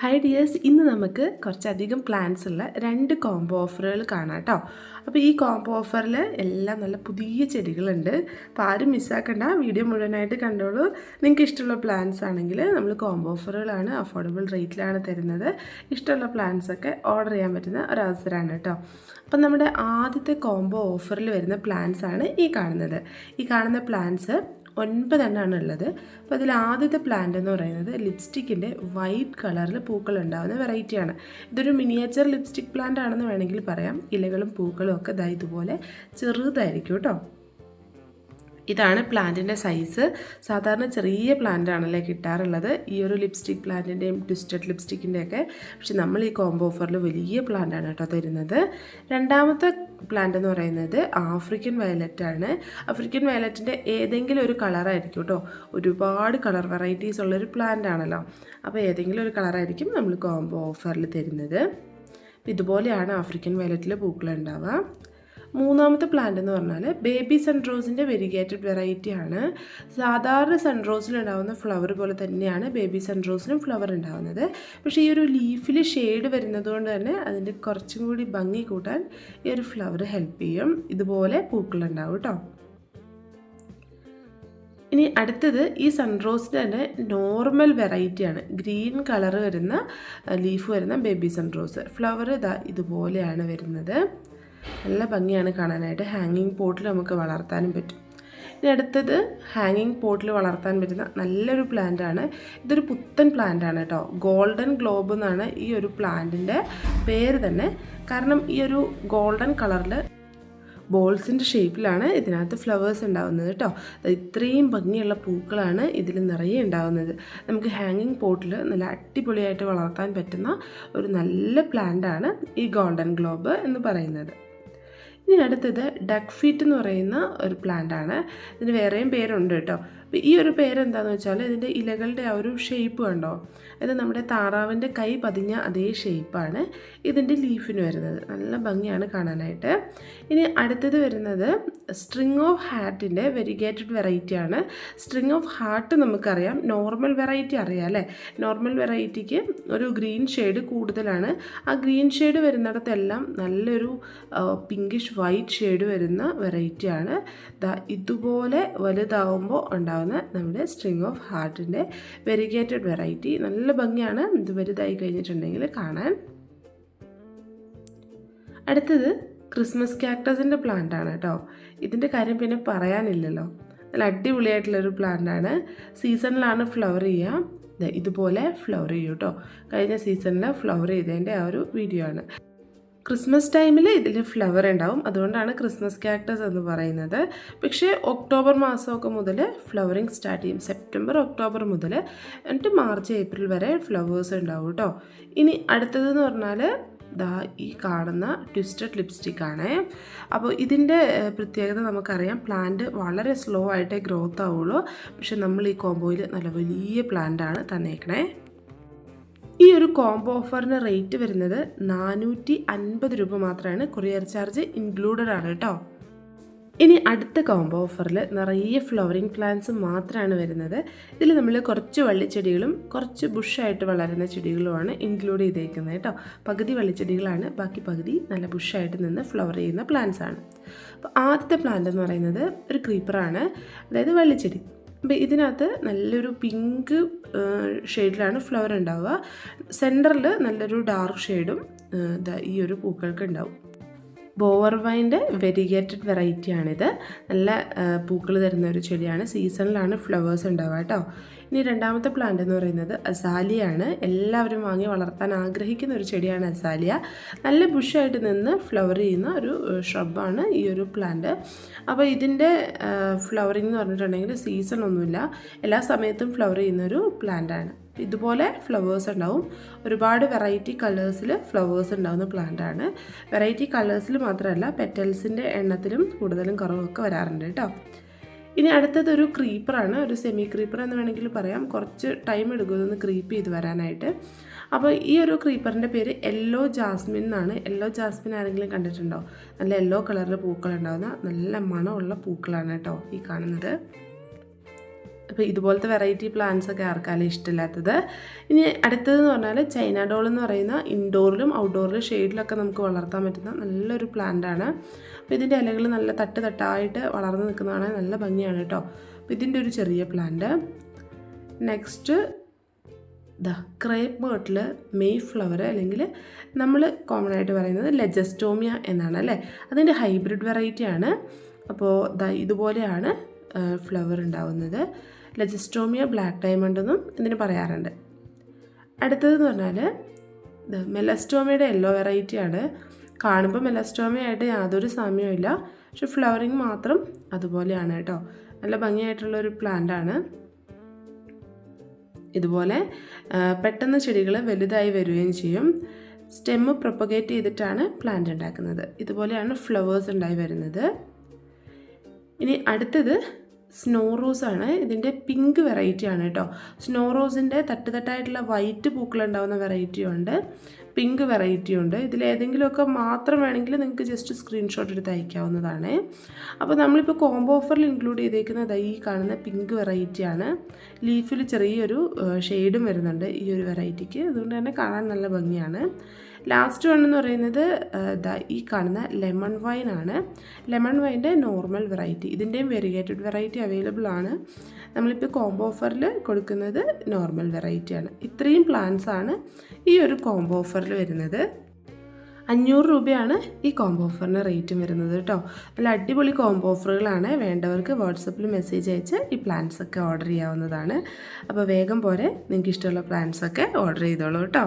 Hi dears ഇന്ന് നമുക്ക് കുറച്ചധികം പ്ലാൻസ് ഉള്ള രണ്ട് കോംബോ ഓഫറുകൾ കാണാം കേട്ടോ അപ്പോൾ ഈ കോംബോ ഓഫറിൽ എല്ലാം നല്ല പുതിയ ചെടികളുണ്ട്. അപ്പോൾ ആരും മിസ്സാക്കണ്ട വീഡിയോ മുഴുവനായിട്ട് കണ്ടോളൂ. നിങ്ങൾക്ക് ഇഷ്ടമുള്ള പ്ലാൻസ് ആണെങ്കിൽ നമ്മൾ കോംബോ ഓഫറുകളാണ് അഫോർഡബിൾ റേറ്റിലാണ് തരുന്നത്. ഇഷ്ടമുള്ള പ്ലാൻസ് ഒക്കെ ഓർഡർ ചെയ്യാൻ പറ്റുന്ന ഒരവസരമാണ് കേട്ടോ അപ്പം നമ്മുടെ ആദ്യത്തെ കോംബോ ഓഫറിൽ വരുന്ന പ്ലാൻസ് ആണ് ഈ കാണുന്നത്. ഈ കാണുന്ന പ്ലാൻസ് ഒൻപതെണ്ണമാണ് ഉള്ളത് അപ്പോൾ അതിൽ ആദ്യത്തെ പ്ലാന്റ് എന്ന് പറയുന്നത് ലിപ്സ്റ്റിക്കിന്റെ വൈറ്റ് കളറിൽ പൂക്കൾ ഉണ്ടാകുന്ന വെറൈറ്റിയാണ് ഇതൊരു മിനിയേച്ചർ ലിപ്സ്റ്റിക് പ്ലാന്റ് ആണെന്ന് വേണമെങ്കിൽ പറയാം. ഇലകളും പൂക്കളും ഒക്കെ ഇതായി ഇതുപോലെ ചെറുതായിരിക്കും കേട്ടോ. ഇതാണ് പ്ലാന്റിന്റെ സൈസ്. സാധാരണ ചെറിയ പ്ലാന്റ് ആണല്ലേ കിട്ടാറുള്ളത്. ഈ ഒരു ലിപ്സ്റ്റിക് പ്ലാന്റിന്റെയും ട്വിസ്റ്റഡ് ലിപ്സ്റ്റിക്കിന്റെയൊക്കെ പക്ഷെ നമ്മൾ ഈ കോംബോ ഓഫറിൽ വലിയ പ്ലാന്റ് ആണ് കേട്ടോ തരുന്നത്. രണ്ടാമത്തെ പ്ലാന്റ് എന്ന് പറയുന്നത് ആഫ്രിക്കൻ വയലറ്റ് ആണ്. ആഫ്രിക്കൻ വയലറ്റിന്റെ ഏതെങ്കിലും ഒരു കളറായിരിക്കും കേട്ടോ. ഒരുപാട് കളർ വെറൈറ്റീസ് ഉള്ളൊരു പ്ലാന്റ് ആണല്ലോ. അപ്പോൾ ഏതെങ്കിലും ഒരു കളറായിരിക്കും നമ്മൾ കോംബോ ഓഫറിൽ തരുന്നത്. ഇതുപോലെയാണ് ആഫ്രിക്കൻ വയലറ്റിലെ പൂക്കൾ ഉണ്ടാവുക. മൂന്നാമത്തെ പ്ലാന്റ് എന്ന് പറഞ്ഞാൽ ബേബി സൺറോസിന്റെ വെരിഗേറ്റഡ് വെറൈറ്റി ആണ്. സാധാരണ സൺറോസിൽ ഉണ്ടാകുന്ന ഫ്ലവർ പോലെ തന്നെയാണ് ബേബി സൺറോസിനും ഫ്ലവർ ഉണ്ടാകുന്നത് പക്ഷേ ഈ ഒരു ലീഫിൽ ഷെയ്ഡ് വരുന്നതുകൊണ്ട് തന്നെ അതിന്റെ കുറച്ചും കൂടി ഭംഗി കൂട്ടാൻ ഈ ഒരു ഫ്ലവർ ഹെൽപ്പ് ചെയ്യും. ഇതുപോലെ പൂക്കളുണ്ടാവും കേട്ടോ ഇനി അടുത്തത് ഈ സൺറോസിന്റെ തന്നെ നോർമൽ വെറൈറ്റിയാണ് ഗ്രീൻ കളർ വരുന്ന ലീഫ് വരുന്ന ബേബി സൺറോസ് ഫ്ലവർ ഇതാ ഇതുപോലെയാണ് വരുന്നത്. നല്ല ഭംഗിയാണ് കാണാനായിട്ട്. ഹാങ്ങിങ് പോട്ടിൽ നമുക്ക് വളർത്താനും പറ്റും. ഇനി അടുത്തത് ഹാങ്ങിങ് പോട്ടിൽ വളർത്താൻ പറ്റുന്ന നല്ലൊരു പ്ലാന്റ് ആണ്. ഇതൊരു പുത്തൻ പ്ലാന്റ് ആണ് കേട്ടോ. ഗോൾഡൻ ഗ്ലോബ് എന്നാണ് ഈ ഒരു പ്ലാന്റിന്റെ പേര് തന്നെ. കാരണം ഈ ഒരു ഗോൾഡൻ കളറിൽ ബോൾസിന്റെ ഷേപ്പിലാണ് ഇതിനകത്ത് ഫ്ലവേഴ്സ് ഉണ്ടാകുന്നത് കേട്ടോ. ഇത്രയും ഭംഗിയുള്ള പൂക്കളാണ് ഇതിൽ നിറയെ ഉണ്ടാകുന്നത് നമുക്ക് ഹാങ്ങിങ് പോട്ടിൽ നല്ല അടിപൊളിയായിട്ട് വളർത്താൻ പറ്റുന്ന ഒരു നല്ല പ്ലാന്റാണ് ഈ ഗോൾഡൻ ഗ്ലോബ് എന്ന് പറയുന്നത്. ഇനി അടുത്തത് ഡക്ക് ഫീറ്റ് എന്ന് പറയുന്ന ഒരു പ്ലാന്റ് ആണ്. ഇതിന് വേറെയും പേരുണ്ട് കേട്ടോ. അപ്പോൾ ഈ ഒരു പേര് എന്താണെന്ന് വെച്ചാൽ ഇതിന്റെ ഇലകളുടെ ആ ഒരു ഷേപ്പ് കണ്ടോ? അത് നമ്മുടെ താറാവിന്റെ കൈ പതിഞ്ഞ അതേ ഷേപ്പാണ് ഇതിന്റെ ലീഫിന് വരുന്നത്. നല്ല ഭംഗിയാണ് കാണാനായിട്ട്. ഇനി അടുത്തത് വരുന്നത് സ്ട്രിങ് ഓഫ് ഹാർട്ടിന്റെ വെരിഗേറ്റഡ് വെറൈറ്റിയാണ് സ്ട്രിങ് ഓഫ് ഹാർട്ട് നമുക്കറിയാം. നോർമൽ വെറൈറ്റി അറിയാം അല്ലേ? നോർമൽ വെറൈറ്റിക്ക് ഒരു ഗ്രീൻ ഷെയ്ഡ് കൂടുതലാണ്. ആ ഗ്രീൻ ഷെയ്ഡ് വരുന്നിടത്തെല്ലാം നല്ലൊരു പിങ്കിഷ് വൈറ്റ് ഷെയ്ഡ് വരുന്ന വെറൈറ്റിയാണ് ഇതുപോലെ വലുതാവുമ്പോൾ ഉണ്ടാകുന്ന നമ്മുടെ സ്ട്രിങ് ഓഫ് ഹാർട്ടിന്റെ വെരിഗേറ്റഡ് വെറൈറ്റി നല്ല ഭംഗിയാണ് ഇത് വലുതായി കഴിഞ്ഞിട്ടുണ്ടെങ്കിൽ കാണാൻ. അടുത്തത് ക്രിസ്മസ് ക്യാക്ടസിന്റെ പ്ലാന്റ് ആണ് കേട്ടോ ഇതിന്റെ കാര്യം പിന്നെ പറയാനില്ലല്ലോ. നല്ല അടിപൊളിയായിട്ടുള്ളൊരു പ്ലാന്റ് ആണ്. സീസണിലാണ് ഫ്ലവർ ചെയ്യുക. ഇതുപോലെ ഫ്ലവർ ചെയ്യും കേട്ടോ കഴിഞ്ഞ സീസണിൽ ഫ്ലവർ ചെയ്തതിന്റെ ആ ഒരു വീഡിയോ ആണ്. ക്രിസ്മസ് ടൈമിൽ ഇതിൽ ഫ്ലവർ ഉണ്ടാവും അതുകൊണ്ടാണ് ക്രിസ്മസ് ക്യാക്ടസ് എന്ന് പറയുന്നത്. പക്ഷേ ഒക്ടോബർ മാസമൊക്കെ മുതൽ ഫ്ലവറിങ് സ്റ്റാർട്ട് ചെയ്യും. സെപ്റ്റംബർ ഒക്ടോബർ മുതൽ എന്നിട്ട് മാർച്ച് ഏപ്രിൽ വരെ ഫ്ലവേഴ്സ് ഉണ്ടാവും കേട്ടോ ഇനി അടുത്തതെന്ന് പറഞ്ഞാൽ ദാ ഈ കാണുന്ന ട്വിസ്റ്റഡ് ലിപ്സ്റ്റിക് ആണ്. അപ്പോൾ ഇതിന്റെ പ്രത്യേകത നമുക്കറിയാം. പ്ലാന്റ് വളരെ സ്ലോ ആയിട്ടേ ഗ്രോത്ത് ആവുള്ളൂ. പക്ഷെ നമ്മൾ ഈ കോമ്പോയിൽ നല്ല വലിയ പ്ലാന്റാണ് തന്നേക്കണേ. ഈ ഒരു കോംബോ ഓഫറിന് റേറ്റ് വരുന്നത് നാനൂറ്റി അൻപത് രൂപ മാത്രമാണ്. കൊറിയർ ചാർജ് ഇൻക്ലൂഡഡ് ആണ് കേട്ടോ. ഇനി അടുത്ത കോംബോ ഓഫറിൽ നിറയെ ഫ്ലവറിങ് പ്ലാന്റ്സ് മാത്രമാണ് വരുന്നത്. ഇതിൽ നമ്മൾ കുറച്ച് വള്ളിച്ചെടികളും കുറച്ച് ബുഷായിട്ട് വളരുന്ന ചെടികളുമാണ് ഇൻക്ലൂഡ് ചെയ്തേക്കുന്നത് കേട്ടോ. പകുതി വള്ളിച്ചെടികളാണ് ബാക്കി പകുതി നല്ല ബുഷായിട്ട് നിന്ന് ഫ്ലവർ ചെയ്യുന്ന പ്ലാന്റ്സ് ആണ്. അപ്പോൾ ആദ്യത്തെ പ്ലാന്റ് എന്ന് പറയുന്നത് ഒരു ക്രീപ്പറാണ് അതായത് വള്ളിച്ചെടി. അപ്പോൾ ഇതിനകത്ത് നല്ലൊരു പിങ്ക് ഷെയ്ഡിലാണ് ഫ്ലവർ ഉണ്ടാവുക. സെന്ററിൽ നല്ലൊരു ഡാർക്ക് ഷെയ്ഡും ഈ ഒരു പൂക്കൾക്ക് ഉണ്ടാവും. ബോവർ വൈന്റെ വെരിഗേറ്റഡ് വെറൈറ്റിയാണിത്. നല്ല പൂക്കൾ തരുന്ന ഒരു ചെടിയാണ്. സീസണിലാണ് ഫ്ലവേഴ്സ് ഉണ്ടാവുക കേട്ടോ. ഇനി രണ്ടാമത്തെ പ്ലാന്റ് എന്ന് പറയുന്നത് അസാലിയാണ് എല്ലാവരും വാങ്ങി വളർത്താൻ ആഗ്രഹിക്കുന്ന ഒരു ചെടിയാണ് അസാലിയ നല്ല ബുഷായിട്ട് നിന്ന് ഫ്ലവർ ചെയ്യുന്ന ഒരു ഷ്രബാണ് ഈ ഒരു പ്ലാന്റ് അപ്പോൾ ഇതിന്റെ ഫ്ലവറിംഗ് എന്ന് പറഞ്ഞിട്ടുണ്ടെങ്കിൽ സീസൺ ഒന്നുമില്ല. എല്ലാ സമയത്തും ഫ്ലവർ ചെയ്യുന്ന ഒരു പ്ലാന്റാണ് ഇതുപോലെ ഫ്ലവേഴ്സ് ഉണ്ടാവും. ഒരുപാട് വെറൈറ്റി കളേഴ്സിൽ ഫ്ലവേഴ്സ് ഉണ്ടാകുന്ന പ്ലാന്റ് ആണ്. വെറൈറ്റി കളേഴ്സിൽ മാത്രമല്ല പെറ്റൽസിന്റെ എണ്ണത്തിലും കൂടുതലും കുറവൊക്കെ വരാറുണ്ട് കേട്ടോ. ഇനി അടുത്തത് ഒരു ക്രീപ്പറാണ് ഒരു സെമി ക്രീപ്പർ എന്ന് വേണമെങ്കിൽ പറയാം. കുറച്ച് ടൈം എടുക്കും ഇതൊന്ന് ക്രീപ്പ് ചെയ്ത് വരാനായിട്ട്. അപ്പോൾ ഈ ഒരു ക്രീപ്പറിന്റെ പേര് യെല്ലോ ജാസ്മിൻ എന്നാണ്. യെല്ലോ ജാസ്മിൻ ആരെങ്കിലും കണ്ടിട്ടുണ്ടോ? നല്ല യെല്ലോ കളറിൽ പൂക്കൾ ഉണ്ടാകുന്ന നല്ല മണമുള്ള പൂക്കളാണ് കേട്ടോ ഈ കാണുന്നത്. അപ്പോൾ ഇതുപോലത്തെ വെറൈറ്റി പ്ലാന്റ്സ് ഒക്കെ ആർക്കാലും ഇഷ്ടമില്ലാത്തത്? ഇനി അടുത്തതെന്ന് പറഞ്ഞാൽ ചൈന ഡോൾ എന്ന് പറയുന്ന ഇൻഡോറിലും ഔട്ട്ഡോറിലും ഷെയ്ഡിലൊക്കെ നമുക്ക് വളർത്താൻ പറ്റുന്ന നല്ലൊരു പ്ലാന്റാണ് അപ്പോൾ ഇതിന്റെ ഇലകൾ നല്ല തട്ട് തട്ടായിട്ട് വളർന്ന് നിൽക്കുന്നതാണ് നല്ല ഭംഗിയാണ് കേട്ടോ അപ്പോൾ ഇതിന്റെ ഒരു ചെറിയ plant next the crepe myrtle May flower അല്ലെങ്കിൽ നമ്മൾ കോമൺ ആയിട്ട് പറയുന്നത് ലെജസ്റ്റോമിയ എന്നാണ് അല്ലേ? അതിന്റെ ഹൈബ്രിഡ് വെറൈറ്റിയാണ് അപ്പോൾ ദ ഇതുപോലെയാണ് ഫ്ലവർ ഉണ്ടാവുന്നത്. ലെജസ്റ്റോമിയ ബ്ലാക്ക് ഡയമണ്ട് എന്നും ഇതിന് പറയാറുണ്ട്. അടുത്തതെന്ന് പറഞ്ഞാൽ ഇത് മെലസ്റ്റോമയുടെ യെല്ലോ വെറൈറ്റിയാണ് കാണുമ്പോൾ മെലസ്റ്റോമയായിട്ട് യാതൊരു സാമ്യവും ഇല്ല. പക്ഷെ ഫ്ലവറിങ് മാത്രം അതുപോലെയാണ് കേട്ടോ. നല്ല ഭംഗിയായിട്ടുള്ള ഒരു പ്ലാന്റ് ആണ്. ഇതുപോലെ പെട്ടെന്ന് ചെടികൾ വലുതായി വരികയും ചെയ്യും. സ്റ്റെമ്മ് പ്രൊപ്പഗേറ്റ് ചെയ്തിട്ടാണ് പ്ലാന്റ് ഉണ്ടാക്കുന്നത്. ഇതുപോലെയാണ് ഫ്ലവേഴ്സ് ഉണ്ടായി വരുന്നത്. ഇനി അടുത്തത് സ്നോ റോസ് ആണ്. ഇതിന്റെ പിങ്ക് വെറൈറ്റി ആണ് കേട്ടോ. സ്നോ റോസിന്റെ തട്ട് തട്ടായിട്ടുള്ള വൈറ്റ് വെറൈറ്റിയും ഉണ്ട്. പിങ്ക് വെറൈറ്റിയും ഉണ്ട്. ഇതിലേതെങ്കിലുമൊക്കെ മാത്രം വേണമെങ്കിൽ നിങ്ങൾക്ക് ജസ്റ്റ് സ്ക്രീൻഷോട്ട് എടുത്ത് അയക്കാവുന്നതാണ്. അപ്പോൾ നമ്മളിപ്പോൾ കോംബോ ഓഫറിൽ ഇൻക്ലൂഡ് ചെയ്തേക്കുന്നത് ഈ കാണുന്ന പിങ്ക് വെറൈറ്റിയാണ് ലീഫിൽ ചെറിയൊരു ഷെയ്ഡും വരുന്നുണ്ട് ഈ ഒരു വെറൈറ്റിക്ക് അതുകൊണ്ട് തന്നെ കാണാൻ നല്ല ഭംഗിയാണ്. ലാസ്റ്റ് വൺ എന്ന് പറയുന്നത് ഈ കാണുന്ന ലെമൺ വൈൻ ആണ്. ലെമൺ വൈന്റെ നോർമൽ വെറൈറ്റി ഇതിന്റെയും വെരിയേറ്റഡ് വെറൈറ്റി അവൈലബിൾ ആണ്. നമ്മളിപ്പോൾ കോംബോ ഓഫറിൽ കൊടുക്കുന്നത് നോർമൽ വെറൈറ്റിയാണ് ഇത്രയും പ്ലാന്റ്സ് ആണ് ഈ ഒരു കോംബോ ഓഫറിൽ വരുന്നത്. അഞ്ഞൂറ് രൂപയാണ് ഈ കോംബോ ഓഫറിന് റേറ്റും വരുന്നത് കേട്ടോ നല്ല അടിപൊളി കോംബോ ഓഫറുകളാണ് വേണ്ടവർക്ക് വാട്സപ്പിൽ മെസ്സേജ് അയച്ച് ഈ പ്ലാൻസ് ഒക്കെ ഓർഡർ ചെയ്യാവുന്നതാണ്. അപ്പോൾ വേഗം പോരെ. നിങ്ങൾക്ക് ഇഷ്ടമുള്ള പ്ലാൻസ് ഒക്കെ ഓർഡർ ചെയ്തോളൂ കേട്ടോ